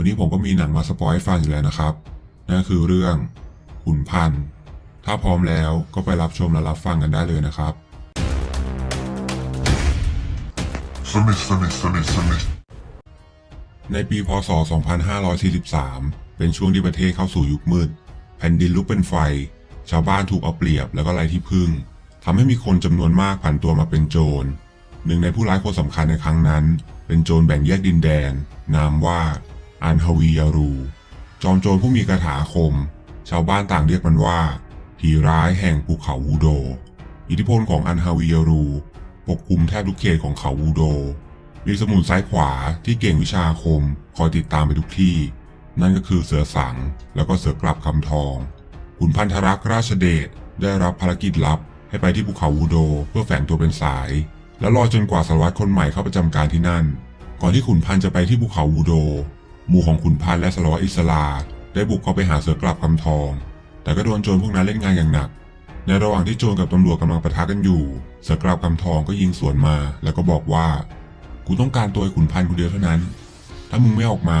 วันนี้ผมก็มีหนังมาสปอยให้ฟังอยู่แล้วนะครับ นั่นคือเรื่องขุนพันธ์ ถ้าพร้อมแล้วก็ไปรับชมและรับฟังกันได้เลยนะครับ สมิธสมิธสมิธสมิธในปีพศ 2543 เป็นช่วงที่ประเทศเข้าสู่ยุคมืด แผ่นดินลุกเป็นไฟ ชาวบ้านถูกเอาเปรียบแล้วก็ไร้ที่พึ่งทำให้มีคนจำนวนมากผันตัวมาเป็นโจร หนึ่งในผู้ร้ายคนสำคัญในครั้งนั้น เป็นโจรแบ่งแยกดินแดน นามว่า อันฮวียารู จอมโจรผู้มีคาถาคม ชาวบ้านต่างเรียกมันว่า ผีร้ายแห่งภูเขาวูโด อิทธิพลของอันฮาวียารู ปกคลุมแทบทุกเขตของเขาวูโด มีสมุนซ้ายขวาที่เก่งวิชาคม คอยติดตามไปทุกที่ นั่นก็คือเสือสัง แล้วก็เสือกลับคำทองขุนพันธรักษ์ราชเดชได้รับภารกิจลับให้ไปที่ภูเขาวูโดเพื่อแฝงตัวเป็นสาย แล้วรอจนกว่าสารวัตรคนใหม่เข้าประจำการที่นั่น ก่อนที่ขุนพันจะไปที่ภูเขาวูโด หมู่ของขุนพันธ์และสารวัตรอิสลา ได้บุกเข้าไปหาเสือกลับคำทอง แต่ก็โดนโจรพวกนั้นเล่นงานอย่างหนัก ในระหว่างที่โจรกับตำรวจกำลังปะทะกันอยู่ เสือกลับคำทองก็ยิงสวนมา แล้วก็บอกว่า กูต้องการตัวไอ้ขุนพันธ์คนเดียวเท่านั้น ถ้ามึงไม่ออกมา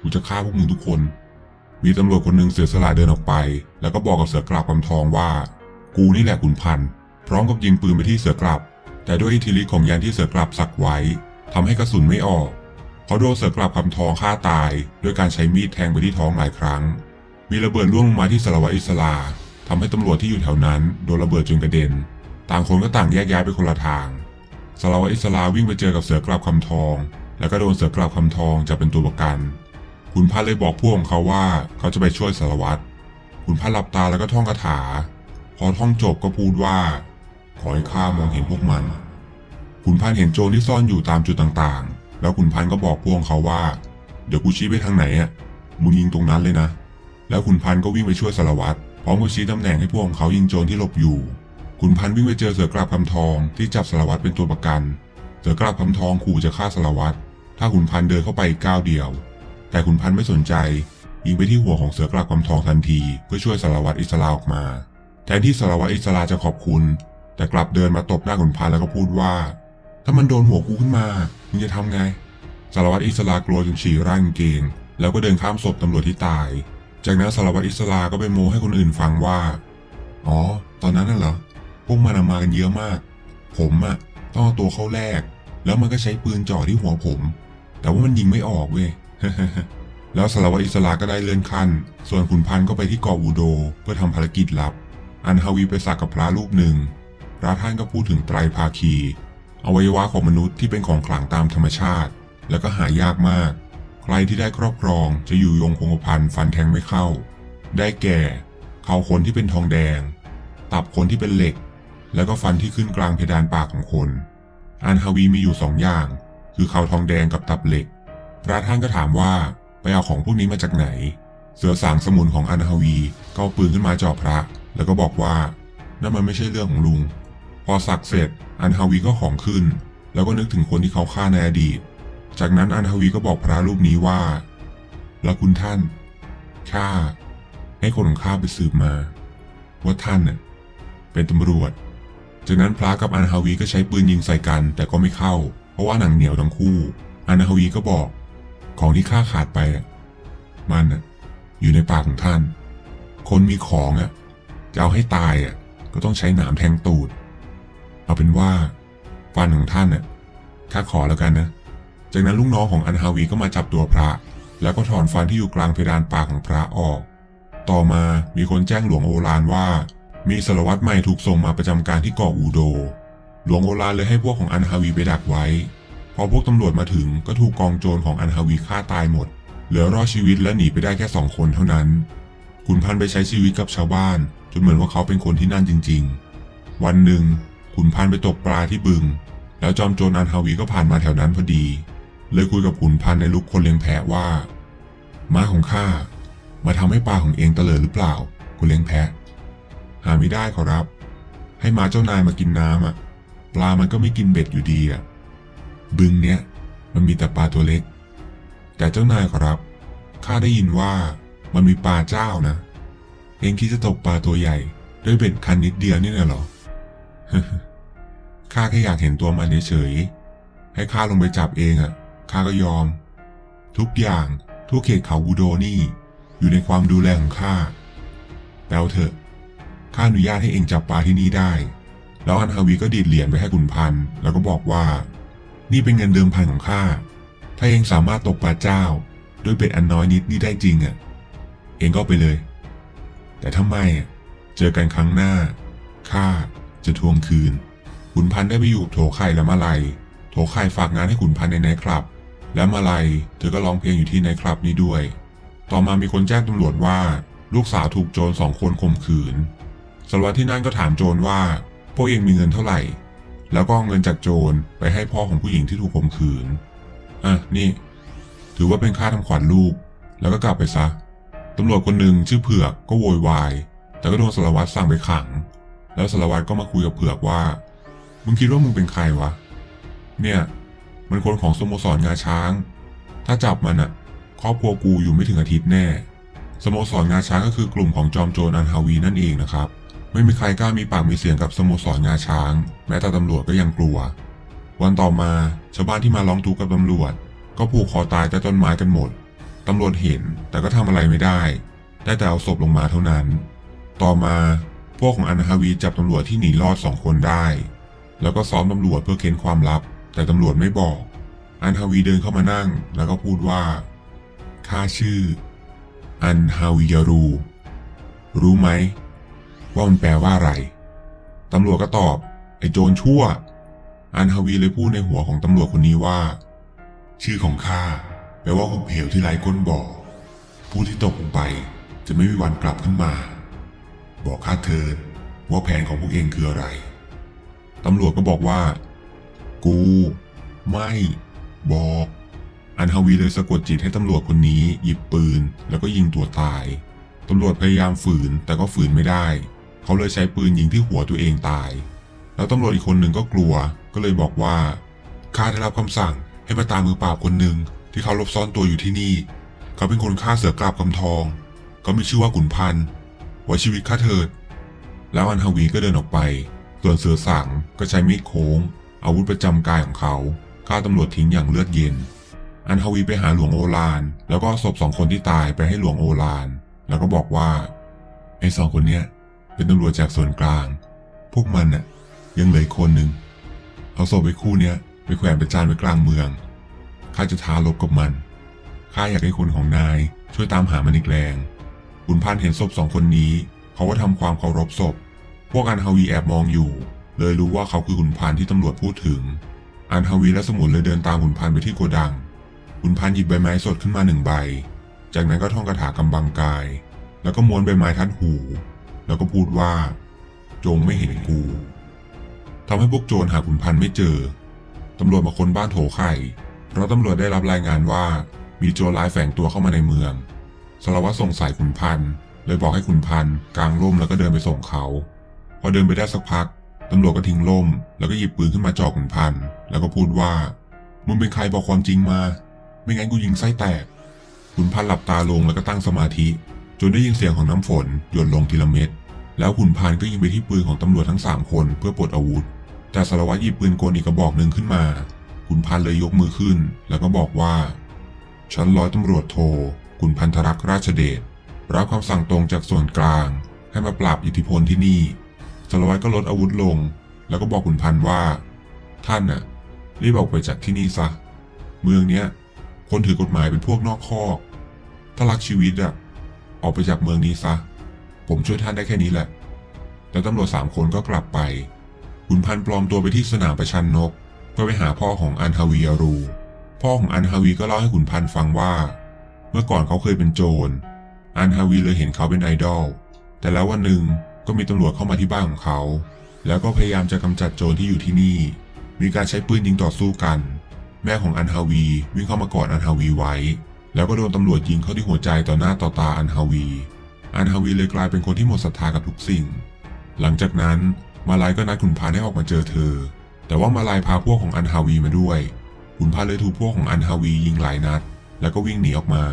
กูจะฆ่าพวกมึงทุกคน มีตำรวจคนหนึ่งเสียสละเดินออกไป แล้วก็บอกกับเสือกลับคำทองว่า กูนี่แหละขุนพันธ์พร้อมกับยิงปืนไปที่เสือกลับ แต่ด้วยอิทธิฤทธิ์ของยานที่เสือกลับสักไว้ทำให้กระสุนไม่ออก เขาโดนเสือกลับคำทองฆ่าตาย ด้วยการใช้มีดแทงไปที่ท้องหลายครั้ง มีระเบิดร่วงลงมาที่สารวัตรอิสลาทำให้ตำรวจที่อยู่แถวนั้นโดนระเบิดจนกระเด็น ต่างคนก็ต่างแยกย้ายไปคนละทางสารวัตรอิสลาวิ่งไปเจอกับเสือกลับคำทอง แล้วก็โดนเสือกลับคำทองจับเป็นตัวประกันขุนพันเลยบอกพวกของเขาว่าเขาจะไปช่วยสารวัตรขุนพันหลับตาแล้วก็ท่องคาถา พอท่องจบก็พูดว่า ขอให้ข้ามองเห็นพวกมันขุนพันเห็นโจรที่ซ่อนอยู่ตามจุดต่างๆ แล้วขุนพันธ์ก็บอกพวกของเขาว่า เดี๋ยวกูชี้ไปทางไหนอะมึงยิงตรงนั้นเลยนะ แล้วขุนพันธ์ก็วิ่งไปช่วยสารวัตรพร้อมกับชี้ตำแหน่งให้พวกของเขายิงโจรที่หลบอยู่ขุนพันธ์วิ่งไปเจอเสือกราบคำทองที่จับสารวัตรเป็นตัวประกัน เสือกราบคำทองขู่จะฆ่าสารวัตรถ้าขุนพันธ์เดินเข้าไปกก้าวเดียว แต่ขุนพันธ์ไม่สนใจยิงไปที่หัวของเสือกราบคำทองทันที เพื่อช่วยสารวัตรอิสลาออกมา แทนที่สารวัตรอิสลาจะขอบคุณ แต่กลับเดินมาตบหน้าขุนพันธ์แล้วก็พูดว่า ถ้ามันโดนหัวกูขึ้นมา มึงจะทำไง สารวัตรอิสลากลัวจนฉี่ร่างเกง แล้วก็เดินข้ามศพตำรวจที่ตาย จากนั้นสารวัตรอิสลาก็ไปโมให้คนอื่นฟังว่า อ๋อ ตอนนั้นน่ะเหรอ พวกมันมากันเยอะมาก ผมอะต้องเอาตัวเข้าแลกแล้วมันก็ใช้ปืนจ่อที่หัวผม แต่ว่ามันยิงไม่ออกเว้ย แล้วสารวัตรอิสลาก็ได้เลื่อนขั้น ส่วนขุนพันธ์ก็ไปที่เกาะอูโดเพื่อทำภารกิจลับ อันฮาวีไปสักกับพระรูปหนึ่ง พระท่านก็พูดถึงไตรภาคี อวัยวะของมนุษย์ที่เป็นของขลังตามธรรมชาติ แล้วก็หายากมาก ใครที่ได้ครอบครองจะอยู่ยงคงกระพันฟันแทงไม่เข้า ได้แก่เขาคนที่เป็นทองแดง ตับคนที่เป็นเหล็ก แล้วก็ฟันที่ขึ้นกลางเพดานปากของคน อันฮาวีมีอยู่สองอย่าง คือเขาทองแดงกับตับเหล็ก พระท่านก็ถามว่าไปเอาของพวกนี้มาจากไหน เสือสางสมุนของอันฮาวีก็เอาปืนขึ้นมาจ่อพระ แล้วก็บอกว่านั่นมันไม่ใช่เรื่องของลุง พอสักเสร็จอันฮาวีก็ของขึ้น แล้วก็นึกถึงคนที่เขาฆ่าในอดีต จากนั้นอันฮาวีก็บอกพระรูปนี้ว่า แล้วคุณท่านข้าให้คนของข้าไปสืบมา ว่าท่านน่ะเป็นตำรวจ จากนั้นพระกับอันฮาวีก็ใช้ปืนยิงใส่กันแต่ก็ไม่เข้า เพราะว่าหนังเหนียวทั้งคู่ อันฮาวีก็บอก ของที่ข้าขาดไปมันอยู่ในปากของท่าน คนมีของอะจะเอาให้ตายอะก็ต้องใช้หนามแทงตูด เอาเป็นว่าฟันของท่านน่ะข้าขอแล้วกันนะ จากนั้นลูกน้องของอันฮาวีก็มาจับตัวพระ แล้วก็ถอนฟันที่อยู่กลางเพดานปากของพระออก ต่อมามีคนแจ้งหลวงโอรานว่า มีสารวัตรใหม่ถูกส่งมาประจำการที่เกาะอูโด หลวงโอรานเลยให้พวกของอันฮาวีไปดักไว้ พอพวกตำรวจมาถึงก็ถูกกองโจรของอันฮาวีฆ่าตายหมด เหลือรอดชีวิตและหนีไปได้แค่สองคนเท่านั้นขุนพันไปใช้ชีวิตกับชาวบ้าน จนเหมือนว่าเขาเป็นคนที่นั่นจริง ๆ วันหนึ่ง ขุนพันไปตกปลาที่บึง แล้วจอมโจรอันฮาวีก็ผ่านมาแถวนั้นพอดี เลยคุยกับขุนพันในลุกคนเลี้ยงแพะว่า ม้าของข้ามาทำให้ปลาของเองเตลิดหรือเปล่า คุณเลี้ยงแพะ หาไม่ได้ขอรับ ให้ม้าเจ้านายมากินน้ำอะ ปลามันก็ไม่กินเบ็ดอยู่ดีอะ บึงเนี้ยมันมีแต่ปลาตัวเล็ก แต่เจ้านายขอรับข้าได้ยินว่ามันมีปลาเจ้านะ เองคิดจะตกปลาตัวใหญ่ ด้วยเบ็ดคันนิดเดียวนี่น่ะหรอ ข้าแค่อยากเห็นตัวมันเฉยๆให้ข้าลงไปจับเองอะข้าก็ยอม ทุกอย่างทั่วเขตเขาบูโดนี่ อยู่ในความดูแลของข้าแปลเถอะข้าอนุญาตให้เองจับปลาที่นี่ได้ แล้วอันฮาวีก็ดีดเหรียญไปให้ขุนพันธ์แล้วก็บอกว่า นี่เป็นเงินเดิมพันของข้าถ้าเองสามารถตกปลาเจ้า ด้วยเบ็ดอันน้อยนิดนี่ได้จริงอะ เองก็ไปเลย แต่ถ้าไม่อะเจอกันครั้งหน้าข้า จะทวงคืน ขุนพันธ์ได้ไปอยู่โถไข่และมาลัย โถไข่ฝากงานให้ขุนพันธ์ในไนท์คลับ และมาลัยเธอก็ร้องเพลงอยู่ที่ไนท์คลับนี้ด้วย ต่อมามีคนแจ้งตำรวจว่า ลูกสาวถูกโจรสองคนข่มขืนสารวัตรที่นั่นก็ถามโจรว่า พวกเองมีเงินเท่าไหร่ แล้วก็เอาเงินจากโจรไปให้พ่อของผู้หญิงที่ถูกข่มขืน อะนี่ ถือว่าเป็นค่าทำขวัญลูก แล้วก็กลับไปซะตำรวจคนหนึ่งชื่อเผือกก็โวยวาย แต่ก็โดนสารวัตรสั่งไปขัง แล้วสารวัตรก็มาคุยกับเผือกว่า มึงคิดว่ามึงเป็นใครวะ เนี่ย มันคนของสโมสรงาช้าง ถ้าจับมันอะครอบครัวกูอยู่ไม่ถึงอาทิตย์แน่ สโมสรงาช้างก็คือกลุ่มของจอมโจรอันฮาวีนั่นเองนะครับ ไม่มีใครกล้ามีปากมีเสียงกับสโมสรงาช้าง แม้แต่ตำรวจก็ยังกลัว วันต่อมาชาวบ้านที่มาร้องทุกข์กับตำรวจ ก็ผูกคอตายใต้ต้นไม้กันหมดตำรวจเห็นแต่ก็ทำอะไรไม่ได้ ได้แต่เอาศพลงมาเท่านั้น ต่อมา วกของอันฮาวีจับตำรวจที่หนีรอดสองคนได้ แล้วก็ซ้อมตำรวจเพื่อเค้นความลับ แต่ตำรวจไม่บอก อันฮาวีเดินเข้ามานั่ง แล้วก็พูดว่าข้าชื่อ อันฮาวิยารู รู้ไหม ว่ามันแปลว่าอะไร ตำรวจก็ตอบ ไอ้โจรชั่ว อันฮาวีเลยพูดในหัวของตำรวจคนนี้ว่า ชื่อของข้าแปลว่าหุบเหวที่ไร้ก้นบ่อผู้ที่ตกลงไปจะไม่มีวันกลับขึ้นมา บอกข้าเถิดว่าแผนของพวกเองคืออะไร ตำรวจก็บอกว่า กู ไม่ บอก อันฮาวีเลยสะกดจิตให้ตำรวจคนนี้ หยิบปืน แล้วก็ยิงตัวตาย ตำรวจพยายามฝืนแต่ก็ฝืนไม่ได้ เขาเลยใช้ปืนยิงที่หัวตัวเองตาย แล้วตำรวจอีกคนหนึ่งก็กลัว ก็เลยบอกว่าข้าได้รับคำสั่งให้มาตามมือปราบคนหนึ่งที่เขาหลบซ่อนตัวอยู่ที่นี่ เขาเป็นคนฆ่าเสือกราบกำทอง เขามีชื่อว่าขุนพันธ์ ว้ชีวิตข้าเถิด แล้วอันฮาวีก็เดินออกไป ส่วนเสือสังก็ใช้มีดโค้ง อาวุธประจำกายของเขาฆ่าตำรวจทิ้งอย่างเลือดเย็น อันฮาวีไปหาหลวงโอลาน แล้วก็ศพสองคนที่ตายไปให้หลวงโอลาน แล้วก็บอกว่าไอ้สองคนเนี้ยเป็นตำรวจจากส่วนกลาง พวกมันน่ะยังเหลืออีกคนหนึ่งเอาศพไปคู่เนี้ยไปแขวนประจานไว้กลางเมืองข้าจะท้ารบกับมันข้าอยากให้คนของนายช่วยตามหามันอีกแรง ขุนพันเห็นศพสองคนนี้ เขาก็ทำความเคารพศพ พวกอันฮาวีแอบมองอยู่ เลยรู้ว่าเขาคือขุนพันที่ตำรวจพูดถึง อันฮาวีและสมุนเลยเดินตามขุนพันไปที่โกดัง ขุนพันหยิบใบไม้สดขึ้นมาหนึ่งใบ จากนั้นก็ท่องคาถากำบังกาย แล้วก็ม้วนใบไม้ทัดหู แล้วก็พูดว่า จงไม่เห็นกูทำให้พวกโจรหาขุนพันไม่เจอตำรวจมาค้นบ้านโถไข่ เพราะตำรวจได้รับรายงานว่ามีโจรร้ายแฝงตัวเข้ามาในเมือง สารวัตรสงสัยขุนพันธ์เลยบอกให้ขุนพันธ์กางร่มแล้วก็เดินไปส่งเขา พอเดินไปได้สักพักตำรวจก็ทิ้งร่ม แล้วก็หยิบปืนขึ้นมาจ่อขุนพันธ์แล้วก็พูดว่ามึงเป็นใครบอกความจริงมา ไม่งั้นกูยิงไส้แตกขุนพันธ์หลับตาลงแล้วก็ตั้งสมาธิ จนได้ยินเสียงของน้ำฝนหยดลงทีละเม็ดแล้วขุนพันธ์ก็ยิงไปที่ปืนของตำรวจทั้งสามคนเพื่อปลดอาวุธ แต่สารวัตรหยิบปืนกลอีกกระบอกหนึ่งขึ้นมาขุนพันธ์เลยยกมือขึ้น แล้วก็บอกว่าชั้นร้อยตำรวจโท ขุนพันธรักษ์ราชเดชรับคำสั่งตรงจากส่วนกลาง ให้มาปราบอิทธิพลที่นี่สารวัตรก็ลดอาวุธลง แล้วก็บอกขุนพันว่า ท่านน่ะรีบออกไปจากที่นี่ซะ เมืองเนี้ย คนถือกฎหมายเป็นพวกนอกคอก ถ้ารักชีวิตอะออกไปจากเมืองนี้ซะ ผมช่วยท่านได้แค่นี้แหละแล้วตำรวจสามคนก็กลับไปขุนพันปลอมตัวไปที่สนามประชันนก เพื่อไปหาพ่อของอันฮาวีอารู พ่อของอันฮาวีก็เล่าให้ขุนพันฟังว่า เมื่อก่อนเขาเคยเป็นโจร อันฮาวีเลยเห็นเขาเป็นไอดอล แต่แล้ววันหนึ่งก็มีตำรวจเข้ามาที่บ้านของเขา แล้วก็พยายามจะกำจัดโจรที่อยู่ที่นี่ มีการใช้ปืนยิงต่อสู้กัน แม่ของอันฮาวีวิ่งเข้ามากอดอันฮาวีไว้ แล้วก็โดนตำรวจยิงเข้าที่หัวใจต่อหน้าต่อตาอันฮาวี อันฮาวีเลยกลายเป็นคนที่หมดศรัทธากับทุกสิ่ง หลังจากนั้นมาลายก็นัดขุนพันให้ออกมาเจอเธอ แต่ว่ามาลายพาพวกของอันฮาวีมาด้วยขุนพันเลยถูกพวกของอันฮาวียิงหลายนัด แล้วก็วิ่งหนีออกมา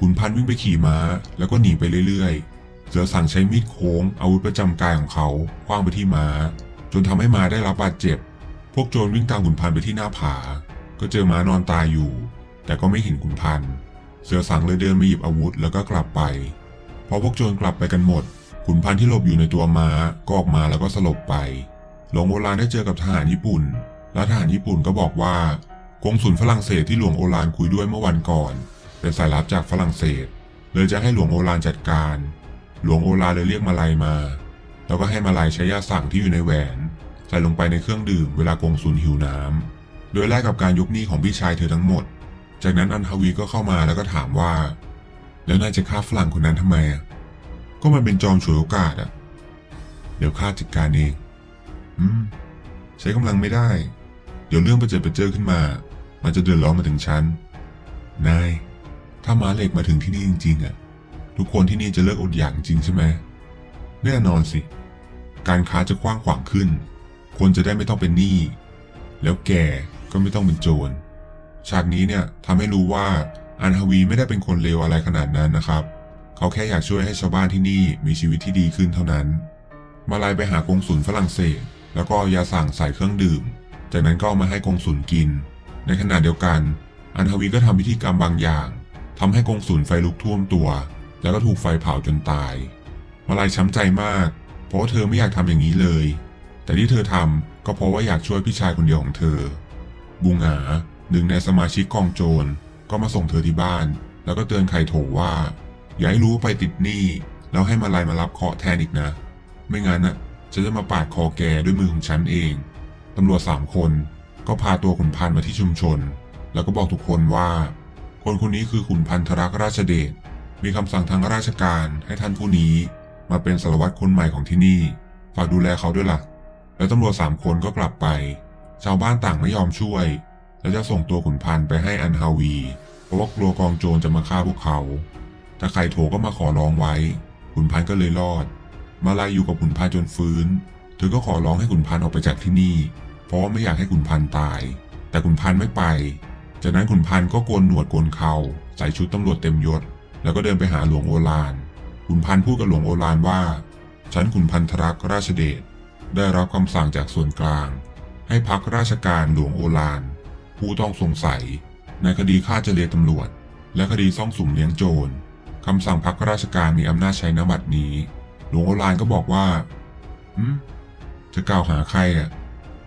ขุนพันธ์วิ่งไปขี่ม้า แล้วก็หนีไปเรื่อยๆ เสือสั่งใช้มีดโค้งอาวุธประจำกายของเขาคว้างไปที่ม้า จนทำให้ม้าได้รับบาดเจ็บ พวกโจรวิ่งตามขุนพันธ์ไปที่หน้าผา ก็เจอม้านอนตายอยู่ แต่ก็ไม่เห็นขุนพันธ์เสือสังเลยเดินมาหยิบอาวุธแล้วก็กลับไป พอพวกโจรกลับไปกันหมด ขุนพันธ์ที่หลบอยู่ในตัวม้าก็ออกมาแล้วก็สลบไป หลวงโอลานได้เจอกับทหารญี่ปุ่น และทหารญี่ปุ่นก็บอกว่า กงสุลฝรั่งเศสที่หลวงโอลานคุยด้วยเมื่อวันก่อนเป็นสายลับจากฝรั่งเศส เลยจะให้หลวงโอลานจัดการ หลวงโอลานเลยเรียกมาลายมา แล้วก็ให้มาลายใช้ยาสั่งที่อยู่ในแหวน ใส่ลงไปในเครื่องดื่มเวลากงสุลหิวน้ำโดยแลกกับการยกหนี้ของพี่ชายเธอทั้งหมด จากนั้นอันฮาวีก็เข้ามาแล้วก็ถามว่า แล้วนายจะฆ่าฝรั่งคนนั้นทำไมก็มันเป็นจอมฉวยโอกาสอะเดี๋ยวข้าจัดการเอง อืม ใช้กำลังไม่ได้ เดี๋ยวเรื่องประเจิดปเจอขึ้นมา มันจะเดือดร้อนมาถึงฉัน นาย ถ้าม้าเหล็กมาถึงที่นี่จริง ๆอะ ทุกคนที่นี่จะเลิกอดอยากจริงใช่ไหมแน่นอนสิ การค้าจะกว้างขวางขึ้น คนจะได้ไม่ต้องเป็นหนี้ แล้วแกก็ไม่ต้องเป็นโจร ฉากนี้เนี่ยทำให้รู้ว่าอันฮวีไม่ได้เป็นคนเลวอะไรขนาดนั้นนะครับ เขาแค่อยากช่วยให้ชาวบ้านที่นี่มีชีวิตที่ดีขึ้นเท่านั้น มาลายไปหากงสุลฝรั่งเศส แล้วก็เอายาสั่งใส่เครื่องดื่ม จากนั้นก็เอามาให้กงสุลกิน ในขณะเดียวกัน อันฮาวีก็ทำพิธีกรรมบางอย่างทำให้กงสุลไฟลุกท่วมตัว แล้วก็ถูกไฟเผาจนตาย มาลายช้ำใจมาก เพราะาเธอไม่อยากทำอย่างนี้เลย แต่ที่เธอทำก็เพราะว่าอยากช่วยพี่ชายคนเดียวของเธอบูงหาหนึ่งในสมาชิกกองโจรก็มาส่งเธอที่บ้าน แล้วก็เตือนไคโถว่า อย่าให้รู้ว่าไปติดหนี้แล้วให้มาลายมารับเคาะแทนอีกนะ ไม่งั้นน่ะฉันจะมาปาดคอแกด้วยมือของฉันเอง ตำรวจสามคน ก็พาตัวขุนพันธ์มาที่ชุมชน แล้วก็บอกทุกคนว่า คนคนนี้คือขุนพันธรักราชเดชมีคำสั่งทางราชการให้ท่านผู้นี้ มาเป็นสารวัตรคนใหม่ของที่นี่ ฝากดูแลเขาด้วยล่ะ แล้วตำรวจสามคนก็กลับไป ชาวบ้านต่างไม่ยอมช่วย และจะส่งตัวขุนพันธ์ไปให้อันฮาวี เพราะว่ากลัวกองโจรจะมาฆ่าพวกเขาแต่ไครโถก็มาขอร้องไว้ ขุนพันธ์ก็เลยรอด มาลายอยู่กับขุนพันธ์จนฟื้น เธอก็ขอร้องให้ขุนพันธ์ออกไปจากที่นี่ เพราะไม่อยากให้ขุนพันธ์ตาย แต่ขุนพันธ์ไม่ไป จากนั้นขุนพันธ์ก็โกนหนวดโกนเขาใส่ชุดตำรวจเต็มยศ แล้วก็เดินไปหาหลวงโอฬารขุนพันธ์พูดกับหลวงโอฬารว่า ฉันขุนพันธรักราชเดชได้รับคำสั่งจากส่วนกลาง ให้พักราชการหลวงโอฬารผู้ต้องสงสัย ในคดีฆ่าเจเลตำรวจ และคดีซ่องสุมเลี้ยงโจรคำสั่งพักราชการมีอำนาจใช้นบัตรนี้ หลวงโอฬารก็บอกว่า หืม จะกล่าวหาใครอะ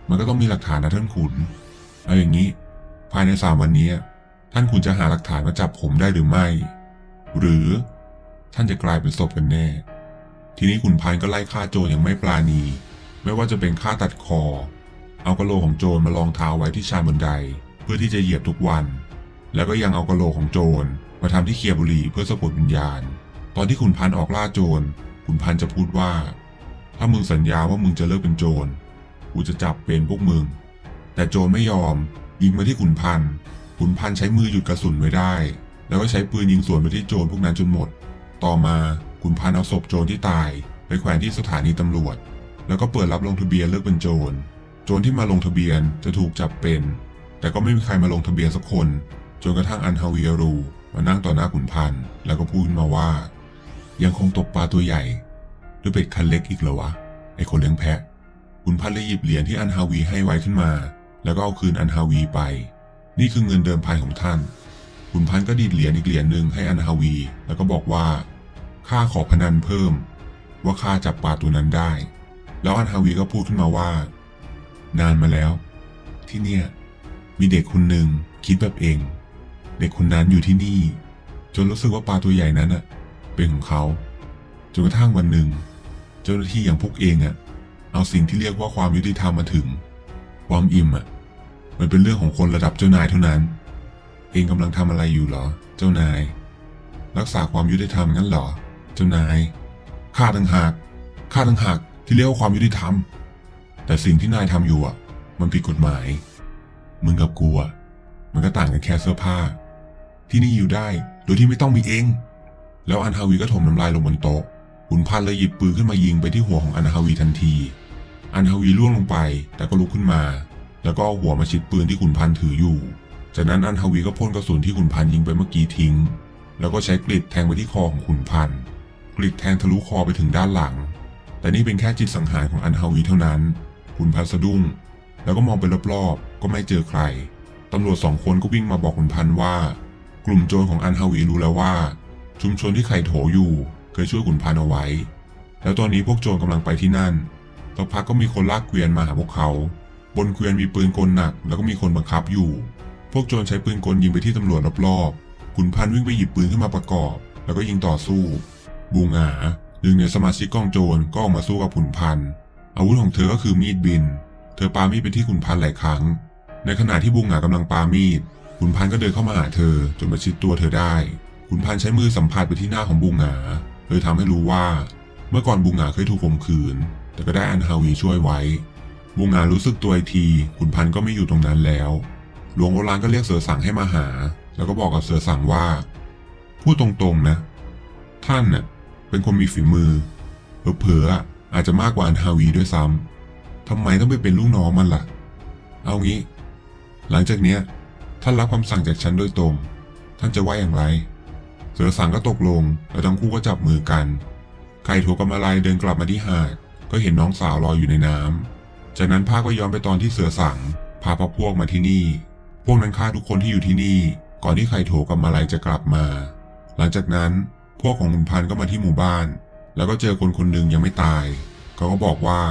มันก็ต้องมีหลักฐานนะท่านขุนเอาอย่างนี้ ภายในสามวันนี้ ท่านขุนจะหาหลักฐานมาจับผมได้หรือไม่ หรือท่านจะกลายเป็นศพกันแน่ ทีนี้ขุนพันก็ไล่ฆ่าโจรอย่างไม่ปราณี ไม่ว่าจะเป็นฆ่าตัดคอ เอากระโหลกของโจรมาลองเท้าไว้ที่ชานบันได เพื่อที่จะเหยียบทุกวัน แล้วก็ยังเอากระโหลกของโจรมาทำที่เคียบุรีเพื่อสะกดวิญญาณ ตอนที่ขุนพันออกล่าโจรขุนพันจะพูดว่า ถ้ามึงสัญญาว่ามึงจะเลิกเป็นโจร กูจะจับเป็นพวกมึง แต่โจรไม่ยอม ยิงมาที่ขุนพันธ์ขุนพันธ์ใช้มือหยุดกระสุนไว้ได้ แล้วก็ใช้ปืนยิงสวนไปที่โจรพวกนั้นจนหมด ต่อมาขุนพันธ์เอาศพโจรที่ตาย ไปแขวนที่สถานีตำรวจ แล้วก็เปิดรับลงทะเบียนเลิกเป็นโจร โจรที่มาลงทะเบียนจะถูกจับเป็น แต่ก็ไม่มีใครมาลงทะเบียนสักคน จนกระทั่งอันฮาวีอารูมานั่งต่อหน้าขุนพันธ์แล้วก็พูดขึ้นมาว่า ยังคงตกปลาตัวใหญ่ด้วยเป็ดคันเล็กอีกเหรอวะไอคนเลี้ยงแพะ ขุนพันธ์เลยหยิบเหรียญที่อันฮาวีให้ไว้ขึ้นมา แล้วก็เอาคืนอันฮาวีไป นี่คือเงินเดิมพันของท่านขุนพันก็ดีดเหรียญอีกเหรียญหนึ่งให้อันฮาวี แล้วก็บอกว่าข้าขอพนันเพิ่ม ว่าข้าจับปลาตัวนั้นได้ แล้วอันฮาวีก็พูดขึ้นมาว่า นานมาแล้ว ที่เนี่ยมีเด็กคนหนึ่งคิดแบบเอง เด็กคนนั้นอยู่ที่นี่ จนรู้สึกว่าปลาตัวใหญ่นั้นอะเป็นของเขาจนกระทั่งวันหนึ่ง เจ้าหน้าที่อย่างพวกเองอะ เอาสิ่งที่เรียกว่าความยุติธรรมมาถึง ความอิ่มอะ มันเป็นเรื่องของคนระดับเจ้านายเท่านั้น เองกำลังทำอะไรอยู่เหรอ เจ้านาย รักษาความยุติธรรมงั้นเหรอ เจ้านาย ข้าต่างหาก ข้าต่างหากที่เรียกว่าความยุติธรรม แต่สิ่งที่นายทำอยู่อะ มันผิดกฎหมาย มึงกับกูอะ มันก็ต่างกันแค่เสื้อผ้า ที่นี่อยู่ได้โดยที่ไม่ต้องมีเอง แล้วอันฮาวีก็ถมน้ำลายลงบนโต๊ะขุนพันเลยหยิบปืนขึ้นมายิงไปที่หัวของอันฮาวีทันที อันฮาวีล่วงลงไป แต่ก็ลุกขึ้นมา แล้วก็เอาหัวมาชิดปืนที่ขุนพันธ์ถืออยู่ จากนั้นอันฮาวีก็พ่นกระสุนที่ขุนพันธ์ยิงไปเมื่อกี้ทิ้ง แล้วก็ใช้กริดแทงไปที่คอของขุนพันธ์กริดแทงทะลุคอไปถึงด้านหลัง แต่นี่เป็นแค่จิตสังหารของอันฮาวีเท่านั้น ขุนพันธ์สะดุ้ง แล้วก็มองไปรอบๆ ก็ไม่เจอใคร ตำรวจสองคนก็วิ่งมาบอกขุนพันธ์ว่า กลุ่มโจรของอันฮาวีรู้แล้วว่า ชุมชนที่ไข่โถอยู่ เคยช่วยขุนพันธ์เอาไว้ แล้วตอนนี้พวกโจรกำลังไปที่นั่น สักพักก็มีคนลากเกวียนมาหาพวกเขา บนเกวียนมีปืนกลหนัก แล้วก็มีคนบังคับอยู่ พวกโจรใช้ปืนกลยิงไปที่ตำรวจรอบๆขุนพันวิ่งไปหยิบปืนขึ้นมาประกอบ แล้วก็ยิงต่อสู้ บูงาหนึ่งในสมาชิกกองโจรก็ออกมาสู้กับขุนพันอาวุธของเธอก็คือมีดบิน เธอปามีดไปที่ขุนพันหลายครั้ง ในขณะที่บูงากำลังปามีดขุนพันก็เดินเข้ามาหาเธอจนประชิดตัวเธอได้ ขุนพันใช้มือสัมผัสไปที่หน้าของบูงาเลยทำให้รู้ว่า เมื่อก่อนบูงาเคยถูกข่มขืน แต่ก็ได้อันฮาวีช่วยไว้บูงารู้สึกตัวอีกทีขุนพันธ์ก็ไม่อยู่ตรงนั้นแล้ว หลวงโอรานก็เรียกเสือสังให้มาหา แล้วก็บอกกับเสือสังว่า พูดตรงๆนะ ท่านน่ะเป็นคนมีฝีมือเผลอๆอาจจะมากกว่าอันฮาวีด้วยซ้ำทำไมต้องไปเป็นลูกน้องมันล่ะ เอางี้ หลังจากเนี้ยท่านรับคำสั่งจากฉันโดยตรง ท่านจะว่าอย่างไร เสือสังก็ตกลง แล้วทั้งคู่ก็จับมือกัน ไก่โถกับมาลายเดินกลับมาที่หาด ก็เห็นน้องสาวลอยอยู่ในน้ำจากนั้นภาพก็ย้อนไปตอนที่เสือสังพาพวกพวกมาที่นี่ พวกนั้นฆ่าทุกคนที่อยู่ที่นี่ ก่อนที่ไข่โถกับมาลายจะกลับมา หลังจากนั้นพวกของขุนพันก็มาที่หมู่บ้าน แล้วก็เจอคนคนหนึ่งยังไม่ตาย เขาก็บอกว่า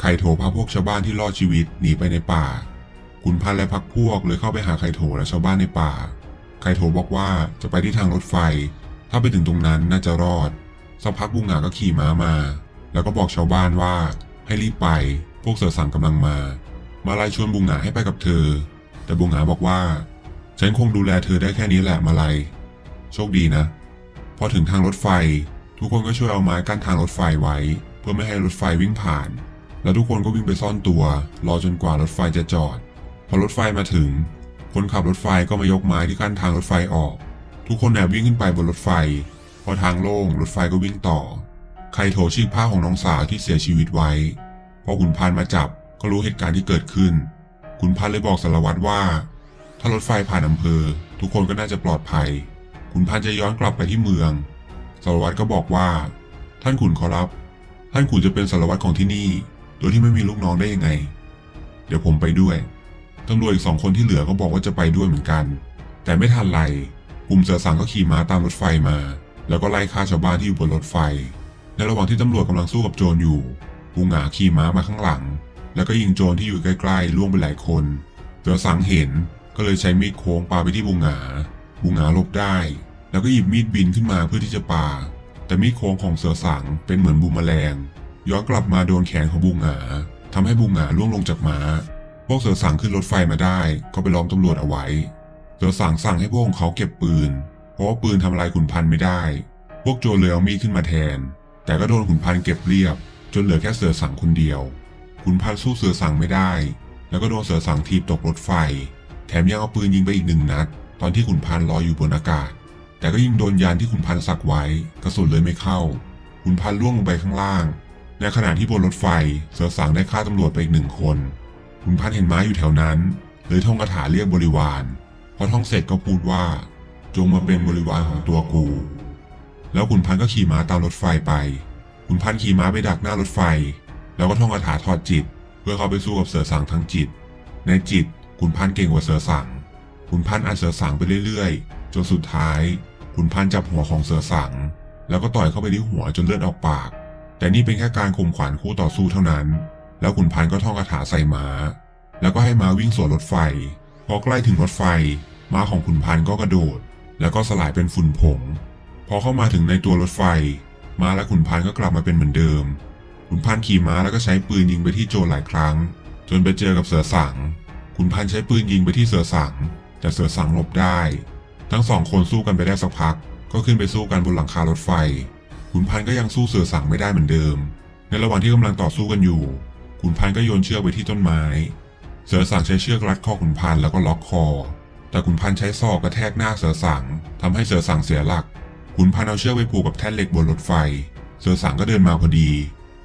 ไข่โถพาพวกชาวบ้านที่รอดชีวิตหนีไปในป่าขุนพันและพักพวกเลยเข้าไปหาไข่โถและชาวบ้านในป่า ไข่โถบอกว่าจะไปที่ทางรถไฟ ถ้าไปถึงตรงนั้นน่าจะรอดสักพักบุงหงาก็ขี่ม้ามา แล้วก็บอกชาวบ้านว่าให้รีบไป พวกเสือสั่งกำลังมา มาลายชวนบุงหาให้ไปกับเธอ แต่บุงหาบอกว่า ฉันคงดูแลเธอได้แค่นี้แหละมาลายโชคดีนะ พอถึงทางรถไฟ ทุกคนก็ช่วยเอาไม้กั้นทางรถไฟไว้ เพื่อไม่ให้รถไฟวิ่งผ่าน แล้วทุกคนก็วิ่งไปซ่อนตัว รอจนกว่ารถไฟจะจอด พอรถไฟมาถึง คนขับรถไฟก็มายกไม้ที่กั้นทางรถไฟออก ทุกคนแอบวิ่งขึ้นไปบนรถไฟ พอทางโล่งรถไฟก็วิ่งต่อ ใครโถชีกผ้าของน้องสาวที่เสียชีวิตไว้ พอขุนพันมาจับก็รู้เหตุการณ์ที่เกิดขึ้น ขุนพันเลยบอกสารวัตรว่า ถ้ารถไฟผ่านอำเภอ ทุกคนก็น่าจะปลอดภัย ขุนพันจะย้อนกลับไปที่เมือง สารวัตรก็บอกว่า ท่านขุนขอรับ ท่านขุนจะเป็นสารวัตรของที่นี่ โดยที่ไม่มีลูกน้องได้ยังไง เดี๋ยวผมไปด้วยตำรวจอีกสองคนที่เหลือก็บอกว่าจะไปด้วยเหมือนกัน แต่ไม่ทันไรกลุ่มเสือสังก็ขี่ม้าตามรถไฟมา แล้วก็ไล่ฆ่าชาวบ้านที่อยู่บนรถไฟ ในระหว่างที่ตำรวจกำลังสู้กับโจรอยู่ปูหงาขี่ม้ามาข้างหลัง แล้วก็ยิงโจรที่อยู่ใกล้ๆล่วงไปหลายคนเสือสังเห็นก็เลยใช้มีดโค้งปาไปที่บูหงาบูหงาหลบได้ แล้วก็หยิบมีดบินขึ้นมาเพื่อที่จะปา แต่มีดโค้งของเสือสังเป็นเหมือนบูมแมลงย้อนกลับมาโดนแขนของบูหงาทำให้บูหงาล่วงลงจากม้า พวกเสือสังขึ้นรถไฟมาได้ ก็ไปล้อมตำรวจเอาไว้ เสือสังสั่งให้พวกของเขาเก็บปืน เพราะว่าปืนทำลายขุนพันธ์ไม่ได้ พวกโจรเลยเอามีดขึ้นมาแทน แต่ก็โดนขุนพันธ์เก็บเรียบ จนเหลือแค่เสือสังคนเดียว ขุนพันธ์สู้เสือสังไม่ได้ แล้วก็โดนเสือสังทีบตกรถไฟ แถมยังเอาปืนยิงไปอีกหนึ่งนัด ตอนที่ขุนพันธ์ลอยอยู่บนอากาศ แต่ก็ยิงโดนยานที่ขุนพันธ์สักไว้ กระสุนเลยไม่เข้า ขุนพันธ์ล่วงลงไปข้างล่าง ในขณะที่บนรถไฟ เสือสังได้ฆ่าตำรวจไปอีกหนึ่งคน ขุนพันธ์เห็นม้าอยู่แถวนั้น เลยท่องคาถาเรียกบริวาร พอท่องเสร็จก็พูดว่า จงมาเป็นบริวารของตัวกู แล้วขุนพันธ์ก็ขี่ม้าตามรถไฟไป ขุนพันธ์ขี่ม้าไปดักหน้ารถไฟ แล้วก็ท่องคาถาถอดจิต เพื่อเข้าไปสู้กับเสือสังทั้งจิต ในจิตขุนพันธ์เก่งกว่าเสือสัง ขุนพันธ์อัดเสือสังไปเรื่อยๆ จนสุดท้ายขุนพันธ์จับหัวของเสือสัง แล้วก็ต่อยเข้าไปที่หัวจนเลือดออกปาก แต่นี่เป็นแค่การข่มขวัญคู่ต่อสู้เท่านั้น แล้วขุนพันธ์ก็ท่องคาถาใส่ม้า แล้วก็ให้ม้าวิ่งสวนรถไฟ พอใกล้ถึงรถไฟ ม้าของขุนพันธ์ก็กระโดด แล้วก็สลายเป็นฝุ่นผง อเข้ามาถึงในตัวรถไฟ ม้าและขุนพันธ์ก็กลับมาเป็นเหมือนเดิม ขุนพันธ์ขี่ม้าแล้วก็ใช้ปืนยิงไปที่โจรหลายครั้ง จนไปเจอกับเสือสัง ขุนพันธ์ใช้ปืนยิงไปที่เสือสัง แต่เสือสังหลบได้ ทั้งสองคนสู้กันไปได้สักพัก ก็ขึ้นไปสู้กันบนหลังคารถไฟ ขุนพันธ์ก็ยังสู้เสือสังไม่ได้เหมือนเดิม ในระหว่างที่กำลังต่อสู้กันอยู่ ขุนพันธ์ก็โยนเชือกไปที่ต้นไม้ เสือสังใช้เชือกรัดคอขุนพันธ์แล้วก็ล็อกคอ แต่ขุนพันธ์ใช้ศอกกระแทกหน้าเสือสังทำให้เสือสังเสียหลัก ขุนพันเอาเชือกไปผูกกับแท่นเหล็กบนรถไฟ เสือสังก็เดินมาพอดี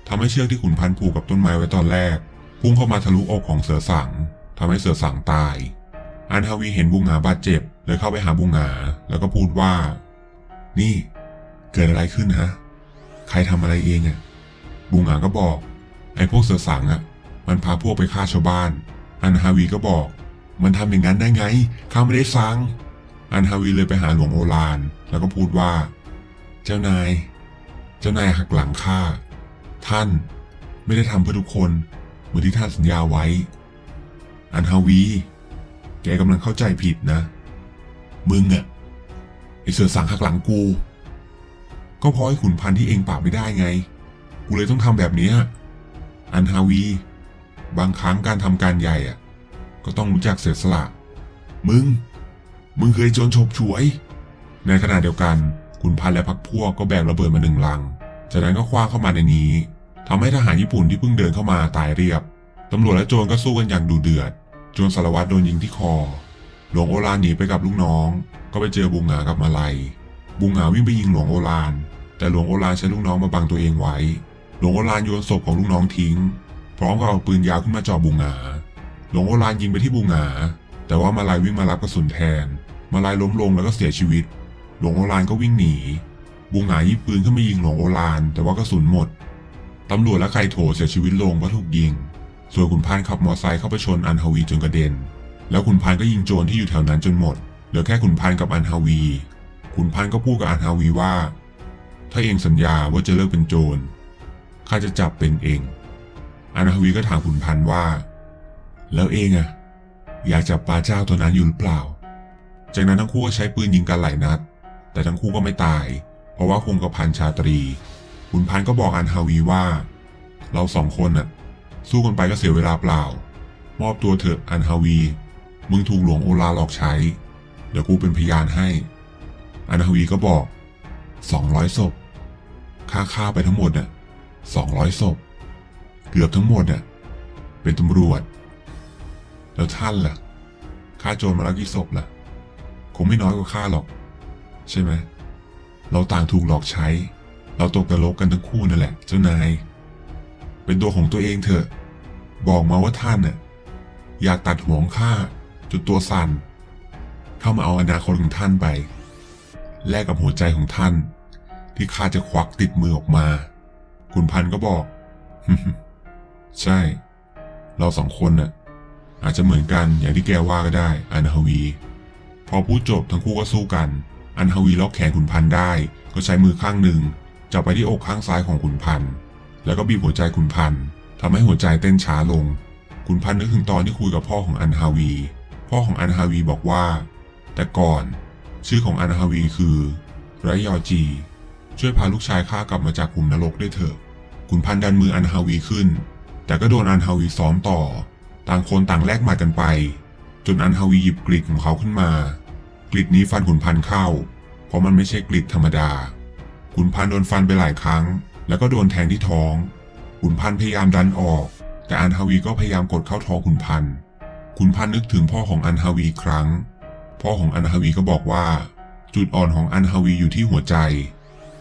ทำให้เชือกที่ขุนพันผูกกับต้นไม้ไว้ตอนแรก พุ่งเข้ามาทะลุอกของเสือสังทำให้เสือสังตาย อันฮาวีเห็นบุงหาบาดเจ็บเลยเข้าไปหาบุงหาแล้วก็พูดว่า นี่ เกิดอะไรขึ้นฮะ ใครทำอะไรเองอะ่ะ บุงหาก็บอก ไอ้พวกเสือสังอะ่ะ มันพาพวกไปฆ่าชาวบ้าน อันฮาวีก็บอก มันทำอย่างนั้นได้ไงข้าไม่ได้สั่ง อันฮาวีเลยไปหาหลวงโอลาน แล้วก็พูดว่า เจ้านาย เจ้านายหักหลังข้า ท่านไม่ได้ทำเพื่อทุกคนเหมือนที่ท่านสัญญาไว้ อันฮาวี แกกำลังเข้าใจผิดนะ มึงอะไอเสือสั่งหักหลังกู ก็เพราะไอ้ขุนพันธ์ที่เองปราบไม่ได้ไง กูเลยต้องทำแบบนี้อันฮาวี บางครั้งการทำการใหญ่อะก็ต้องรู้จักเสียสละ มึง มึงเคยโจรฉบฉวย ในขณะเดียวกันขุนพันและพรรคพวกก็แบกระเบิดมาหนึ่งลัง จากนั้นก็คว้าเข้ามาในนี้ทำให้ทหารญี่ปุ่นที่เพิ่งเดินเข้ามาตายเรียบตำรวจและโจรก็สู้กันอย่างดุเดือด โจรสารวัตรโดนยิงที่คอ หลวงโอรานหนีไปกับลูกน้อง ก็ไปเจอบุงหงากับมาลัย บุงหงาวิ่งไปยิงหลวงโอราน แต่หลวงโอรานใช้ลูกน้องมาบังตัวเองไว้ หลวงโอรานโยนศพของลูกน้องทิ้ง พร้อมกับเอาปืนยาวขึ้นมาจ่อบุงหงา หลวงโอรานยิงไปที่บุงหงา แต่ว่ามาลายวิ่งมารับกระสุนแทน มาลายล้มลงแล้วก็เสียชีวิต หลวงโอรานก็วิ่งหนีบุงหงายิงปืนขึ้นมายิงหลวงโอราน แต่ว่ากระสุนหมด ตำรวจและไคโถเสียชีวิตลงเพราะถูกยิง ส่วนขุนพันธ์ขับมอเตอร์ไซค์เข้าไปชนอันฮาวีจนกระเด็น แล้วขุนพันธ์ก็ยิงโจรที่อยู่แถวนั้นจนหมด เหลือแค่ขุนพันธ์กับอันฮาวี ขุนพันธ์ก็พูดกับอันฮาวีว่า ถ้าเองสัญญาว่าจะเลิกเป็นโจร ข้าจะจับเป็นเอง อันฮาวีก็ถามขุนพันธ์ว่า แล้วเองอะอยากจับปลาเจ้าตัวนั้นอยู่หรือเปล่า จากนั้นทั้งคู่ก็ใช้ปืนยิงกันหลายนัด แต่ทั้งคู่ก็ไม่ตาย เพราะว่าคงกระพันชาตรีขุนพันก็บอกอันฮาวีว่า เราสองคนน่ะ สู้กันไปก็เสียเวลาเปล่า มอบตัวเถอะอันฮาวี มึงถูกหลวงโอลาหลอกใช้ เดี๋ยวกูเป็นพยานให้ อันฮาวีก็บอกสองร้อยศพค่าฆ่าไปทั้งหมดน่ะสองร้อยศพเกือบทั้งหมดน่ะเป็นตำรวจ แล้วท่านล่ะฆ่าโจรมาแล้วกี่ศพล่ะ งไม่น้อยกว่าข้าหรอก ใช่ไหม เราต่างถูกหลอกใช้ เราตกนรกกันทั้งคู่นั่นแหละ เจ้านาย เป็นตัวของตัวเองเถอะ บอกมาว่าท่านน่ะอยากตัดหัวของข้าจนตัวสั่น เข้ามาเอาอนาคตของท่านไป แลกกับหัวใจของท่าน ที่ข้าจะควักติดมือออกมา คุณพันก็บอก ใช่ เราสองคนน่ะอาจจะเหมือนกันอย่างที่แกว่าก็ได้อนาวี พอพูดจบทั้งคู่ก็สู้กัน อันฮาวีล็อกแขนขุนพันธ์ได้ ก็ใช้มือข้างหนึ่งจับไปที่อกข้างซ้ายของขุนพันธ์แล้วก็บีบหัวใจขุนพันธ์ทำให้หัวใจเต้นช้าลง ขุนพันธ์นึกถึงตอนที่คุยกับพ่อของอันฮาวี พ่อของอันฮาวีบอกว่า แต่ก่อน ชื่อของอันฮาวีคือไรยอจี ช่วยพาลูกชายข้ากลับมาจากขุมนรกด้วยเถอะขุนพันธ์ดันมืออันฮาวีขึ้น แต่ก็โดนอันฮาวีซ้อมต่อ ต่างคนต่างแลกหมัดกันไป จนอันฮาวีหยิบกริดของเขาขึ้นมา กริดนี้ฟันขุนพันธ์เข้า เพราะมันไม่ใช่กริดธรรมดา ขุนพันธ์โดนฟันไปหลายครั้ง แล้วก็โดนแทงที่ท้อง ขุนพันธ์พยายามดันออก แต่อันฮาวีก็พยายามกดเข้าท้องขุนพันธ์ขุนพันธ์นึกถึงพ่อของอันฮาวีครั้ง พ่อของอันฮาวีก็บอกว่า จุดอ่อนของอันฮาวีอยู่ที่หัวใจ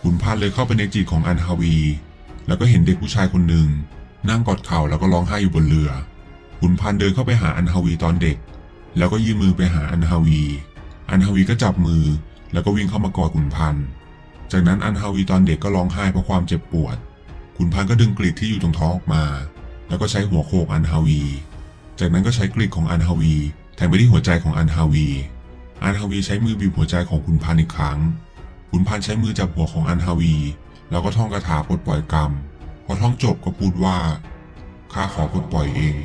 ขุนพันธ์เลยเข้าไปในจิตของอันฮาวี แล้วก็เห็นเด็กผู้ชายคนหนึ่งนั่งกอดเข่าแล้วก็ร้องไห้อยู่บนเรือ ขุนพันธ์เดินเข้าไปหาอันฮาวีตอนเด็ก แล้วก็ยื่นมือไปหาอันฮาวี อันฮาวีก็จับมือ แล้วก็วิ่งเข้ามากอดขุนพันธ์จากนั้นอันฮาวีตอนเด็กก็ร้องไห้เพราะความเจ็บปวด ขุนพันธ์ก็ดึงกรีดที่อยู่ตรงท้องออกมา แล้วก็ใช้หัวโขกอันฮาวี จากนั้นก็ใช้กรีดของอันฮาวีแทงไปที่หัวใจของอันฮาวี อันฮาวีใช้มือบีบหัวใจของขุนพันธ์อีกครั้ง ขุนพันธ์ใช้มือจับหัวของอันฮาวี แล้วก็ท่องคาถาปลดปล่อยกรรม พอท่องจบก็พูดว่า ข้าขอปลดปล่อยเอง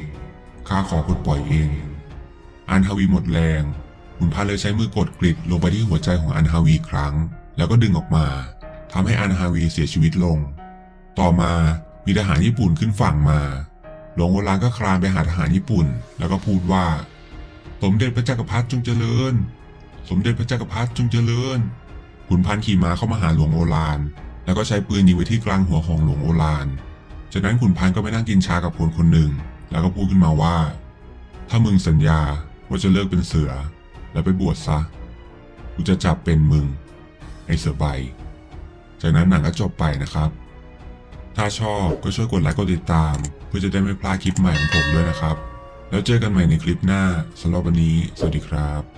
ข้าขอปลดปล่อยเอง อันฮาวีหมดแรงขุนพันเลยใช้มือกดกริดลงไปที่หัวใจของอันฮาวีอีกครั้ง แล้วก็ดึงออกมาทำให้อันฮาวีเสียชีวิตลง ต่อมามีทหารญี่ปุ่นขึ้นฝั่งมา หลวงโอรานก็คลานไปหาทหารญี่ปุ่น แล้วก็พูดว่า สมเด็จพระจักรพรรดิจงเจริญ สมเด็จพระจักรพรรดิจงเจริญขุนพันขี่ม้าเข้ามาหาหลวงโอราน แล้วก็ใช้ปืนยิงไปที่กลางหัวของหลวงโอรานจากนั้นขุนพันก็ไปนั่งกินชากับคนคนหนึ่ง แล้วก็พูดขึ้นมาว่า ถ้ามึงสัญญา ว่าจะเลิกเป็นเสือ แล้วไปบวชซะ กูจะจับเป็นมึง ไอเสือใบ จากนั้นหนังก็จบไปนะครับ ถ้าชอบก็ช่วยกดไลค์กดติดตาม เพื่อจะได้ไม่พลาดคลิปใหม่ของผมด้วยนะครับ แล้วเจอกันใหม่ในคลิปหน้าสำหรับวันนี้ สวัสดีครับ